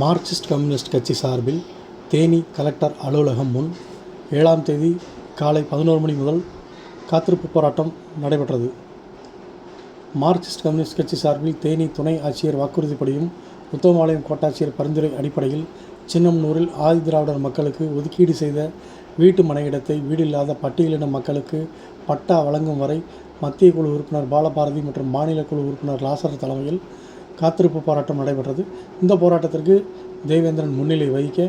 Marxist communist கட்சி சார்பில் Theni collector அலுவலகம் முன் ஏழாம் தேதி காலை பதினோரு மணி முதல் காத்திருப்பு போராட்டம் நடைபெற்றது. மார்க்சிஸ்ட் கம்யூனிஸ்ட் கட்சி சார்பில் தேனி துணை ஆட்சியர் வாக்குறுதிப்படியும் உத்தமாலயம் கோட்டாட்சியர் பரிந்துரை அடிப்படையில் சின்னம்னூரில் ஆதிதிராவிடர் மக்களுக்கு ஒதுக்கீடு செய்த வீட்டு மனை இடத்தை வீடில்லாத பட்டியலின மக்களுக்கு பட்டா வழங்கும் வரை மத்திய குழு உறுப்பினர் பாலபாரதி மற்றும் மாநில குழு உறுப்பினர் லாசர் தலைமையில் காத்திருப்பு போராட்டம் நடைபெற்றது. இந்த போராட்டத்திற்கு தேவேந்திரன் முன்னிலை வகிக்க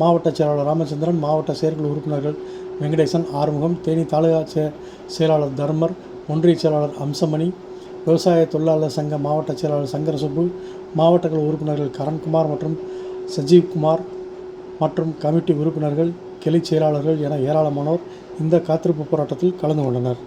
மாவட்ட செயலாளர் ராமச்சந்திரன் மாவட்ட செயற்குழு உறுப்பினர்கள் வெங்கடேசன் ஆறுமுகம் தேனி தாலுகா செ செயலாளர் தர்மர் ஒன்றிய செயலாளர் அம்சமணி விவசாய தொழிலாளர் சங்க மாவட்ட செயலாளர் சங்கரசுப்பு மாவட்ட குழு உறுப்பினர்கள் கரண்குமார் மற்றும் சஜீவ்குமார் மற்றும் கமிட்டி உறுப்பினர்கள் கிளை செயலாளர்கள் என ஏராளமானோர் இந்த காத்திருப்பு போராட்டத்தில் கலந்து கொண்டனர்.